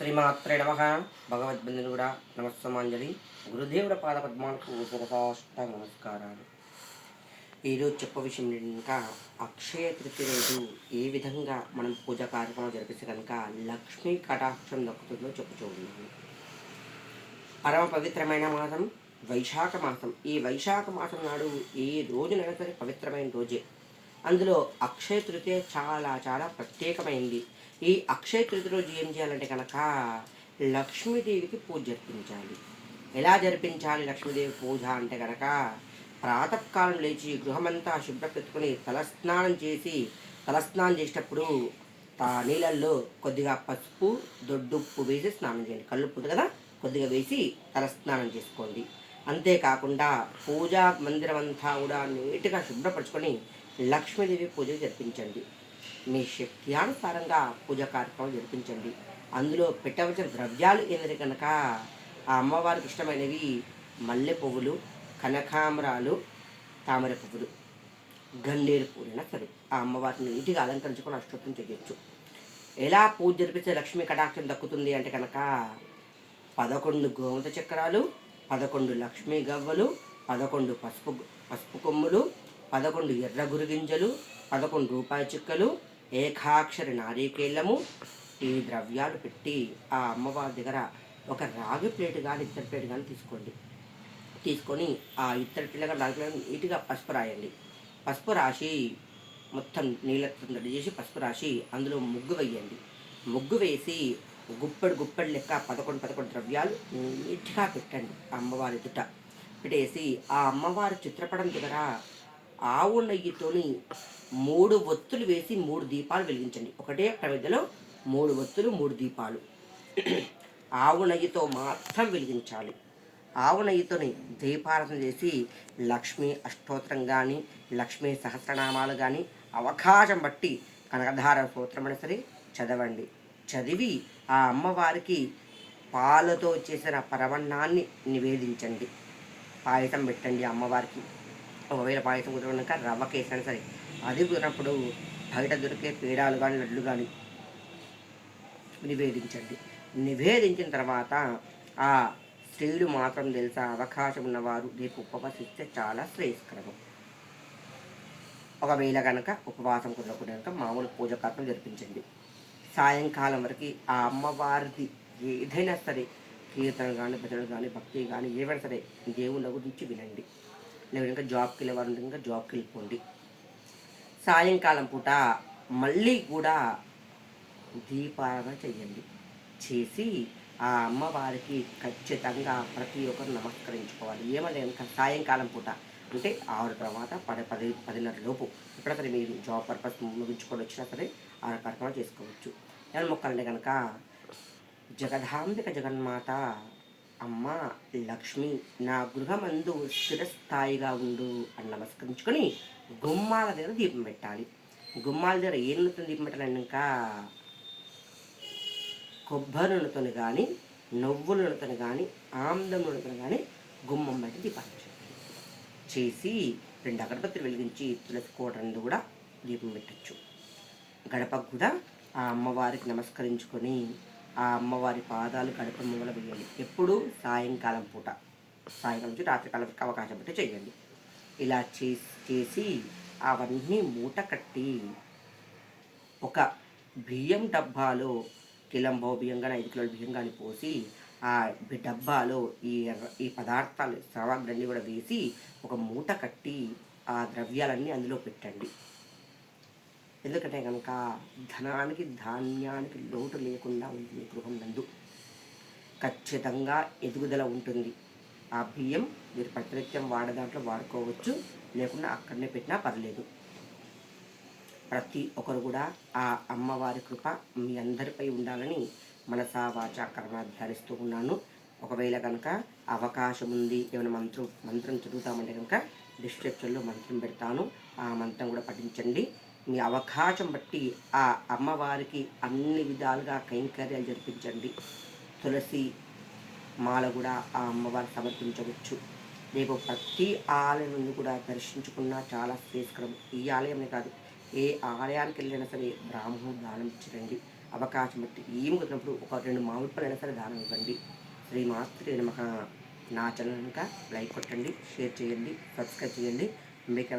శ్రీమాత్రే నమ. భగవద్బంధుడు నమస్సమాంజలి. గురుదేవుడ పాద పద్మాలకు ఉపకాష్ట నమస్కారాలు. ఈరోజు చెప్ప విషయం ఇంకా అక్షయ తృతీయ రోజు ఏ విధంగా మనం పూజా కార్యక్రమం జరిపిస్తే కనుక లక్ష్మీ కటాక్షం దక్కుతుందో చెప్పు చూడండి. పరమ పవిత్రమైన మాసం వైశాఖ మాసం. ఈ వైశాఖ మాసం నాడు ఏ రోజునైనా సరే పవిత్రమైన రోజే. అందులో అక్షయ తృతీయ చాలా చాలా ప్రత్యేకమైంది. ఈ అక్షయ తృతి రోజు ఏం చేయాలంటే కనుక లక్ష్మీదేవికి పూజ జరిపించాలి. ఎలా జరిపించాలి లక్ష్మీదేవి పూజ అంటే కనుక ప్రాతకాలం లేచి గృహమంతా శుభ్రపెట్టుకుని తలస్నానం చేసి తలస్నానం చేసేటప్పుడు ఆ నీళ్ళల్లో కొద్దిగా పసుపు దొడ్డుప్పు వేసి స్నానం చేయండి. కళ్ళుప్పు కదా? కొద్దిగా వేసి తలస్నానం చేసుకోండి. అంతేకాకుండా పూజా మందిరం అంతా కూడా నీట్గా శుభ్రపరచుకొని లక్ష్మీదేవి పూజ జరిపించండి. మీ శక్త్యానుసారంగా పూజ కార్యక్రమం జరిపించండి. అందులో పెట్టవలసిన ద్రవ్యాలు ఏంటి కనుక ఆ అమ్మవారికి ఇష్టమైనవి మల్లె పువ్వులు కనకాంబరాలు తామర పువ్వులు. గన్నేరు పూలైనా సరే ఆ అమ్మవారిని నీటిగా అలంకరించుకొని అష్టోత్తం చేయొచ్చు. ఎలా పూజ జరిపిస్తే లక్ష్మీ కటాక్షం దక్కుతుంది అంటే కనుక పదకొండు గోమత చక్రాలు పదకొండు లక్ష్మీ గవ్వలు పదకొండు పసుపు పసుపు కొమ్ములు పదకొండు ఎర్ర గురుగింజలు పదకొండు రూపాయి చుక్కలు ఏకాక్షరి నారీకేళ్ళము ఈ ద్రవ్యాలు పెట్టి ఆ అమ్మవారి దగ్గర ఒక రాగి ప్లేట్ కానీ ఇత్తడి ప్లేట్ కానీ తీసుకోండి. తీసుకొని ఆ ఇత్తడి పిల్లగా రాగి ప్లేట్ నీట్గా పసుపు రాయండి. పసుపు రాసి మొత్తం నీళ్ళతో రెడీ చేసి పసుపు రాసి అందులో ముగ్గు వేయండి. ముగ్గు వేసి గుప్పెడు గుప్పెడు లెక్క పదకొండు పదకొండు ద్రవ్యాలు నీట్గా పెట్టండి ఆ అమ్మవారి ఎదుట పెట్టేసి ఆ అమ్మవారి చిత్రపటం దగ్గర ఆవు నెయ్యితోని మూడు ఒత్తులు వేసి మూడు దీపాలు వెలిగించండి. ఒకటే ప్రమిదలో మూడు ఒత్తులు మూడు దీపాలు. ఆవు నెయ్యితో మాత్రం వెలిగించాలి. ఆవు నెయ్యితోని దీపారాధన చేసి లక్ష్మీ అష్టోత్తరం కానీ లక్ష్మీ సహస్రనామాలు కానీ అవకాశం బట్టి కనకధార స్తోత్రం సరే చదవండి. చదివి ఆ అమ్మవారికి పాలతో చేసిన పరవన్నాన్ని నివేదించండి. పాయసం పెట్టండి అమ్మవారికి. ఒకవేళ పాయసం కుదరక రవ్వ కేసైనా సరే. అది కుదిరినప్పుడు బయట దొరికే పీడాలు కానీ లడ్లు కానీ నివేదించండి. నివేదించిన తర్వాత ఆ స్త్రీలు మాత్రం తెలుసా అవకాశం ఉన్నవారు రేపు ఉపవసిస్తే చాలా శ్రేయస్కరం ఒకవేళ కనుక ఉపవాసం కుదరకుండా కనుక మామూలు పూజ కార్యక్రమం జరిపించండి. సాయంకాలం వరకు ఆ అమ్మవారిది ఏదైనా సరే కీర్తన కానీ భజనలు కానీ భక్తి కానీ ఏవైనా సరే దేవుళ్ళ గురించి వినండి. లేదు ఇంకా జాబ్కి వెళ్ళేవారు ఇంకా జాబ్కి వెళ్ళిపోండి. సాయంకాలం పూట మళ్ళీ కూడా దీపారాధన చేయండి. చేసి ఆ అమ్మవారికి ఖచ్చితంగా ప్రతి ఒక్కరు నమస్కరించుకోవాలి. ఏమంటే సాయంకాలం పూట అంటే ఆరు తర్వాత పది పది పదిన్నర లోపు ఎప్పుడైనా సరే మీరు జాబ్ పర్పస్ ముగించుకొని వచ్చినా సరే ఆ కార్యక్రమాలు చేసుకోవచ్చు. నేను మొక్కలంటే కనుక జగదాంబిక జగన్మాత అమ్మ లక్ష్మి నా గృహమందు స్థిరస్థాయిగా ఉండు అని నమస్కరించుకొని గుమ్మాల దగ్గర దీపం పెట్టాలి. గుమ్మాల దగ్గర ఏ నూనెతో దీపం పెట్టాలంటే ఇంకా కొబ్బరి కానీ నువ్వుల కానీ ఆమ్లం కానీ గుమ్మం బయట దీపాన్ని చేసి రెండు అగరబత్తులు వెలిగించి తులసి కోటను కూడా దీపం పెట్టచ్చు. గడపకు కూడా ఆ అమ్మవారికి నమస్కరించుకొని ఆ అమ్మవారి పాదాలు కడుపు మూల వేయండి ఎప్పుడు సాయంకాలం పూట. సాయంకాలం నుంచి రాత్రికాలం అవకాశం పెట్టి చేయండి ఇలా చేసి చేసి అవన్నీ మూట కట్టి ఒక బియ్యం డబ్బాలో కిలంబో బియ్యం కానీ ఐదు కిలోల బియ్యం కానీ పోసి ఆ డబ్బాలో ఈ ఎర్ర- ఈ పదార్థాలు సామాగ్రి కూడా వేసి ఒక మూట కట్టి ఆ ద్రవ్యాలన్నీ అందులో పెట్టండి. ఎందుకంటే కనుక ధనానికి ధాన్యానికి లోటు లేకుండా ఉంటుంది గృహం నందు. ఖచ్చితంగా ఎదుగుదల ఉంటుంది. ఆ బియ్యం మీరు ప్రతినిత్యం వాడే దాంట్లో వాడుకోవచ్చు. లేకుండా అక్కడనే పెట్టినా పర్లేదు. ప్రతి ఒక్కరు కూడా ఆ అమ్మవారి కృప మీ అందరిపై ఉండాలని మనసా వాచాకరణ కర్మ ధ్యానిస్తూ ఉన్నాను. ఒకవేళ కనుక అవకాశం ఉంది ఏమైనా మంత్రం మంత్రం చదువుతామంటే కనుక డిస్క్రిప్షన్లో మంత్రం పెడతాను. ఆ మంత్రం కూడా పఠించండి. మీ అవకాశం బట్టి ఆ అమ్మవారికి అన్ని విధాలుగా కైంకర్యాలు జరిపించండి. తులసి మాల కూడా ఆ అమ్మవారికి సమర్పించవచ్చు. రేపు ప్రతి ఆలయం నుండి కూడా దర్శించుకున్నా చాలా శ్రేష్కరం ఈ ఆలయమే కాదు ఏ ఆలయానికి వెళ్ళినా సరే బ్రాహ్మణుడు దానం ఇచ్చిరండి. అవకాశం బట్టి ఏం కుదిరినప్పుడు ఒక రెండు మామిడి పళ్ళు అయినా సరే దానం ఇవ్వండి. శ్రీ మాస్త్రి నమ్మక నా ఛానల్ కనుక లైక్ కొట్టండి షేర్ చేయండి సబ్స్క్రైబ్ చేయండి. మీకు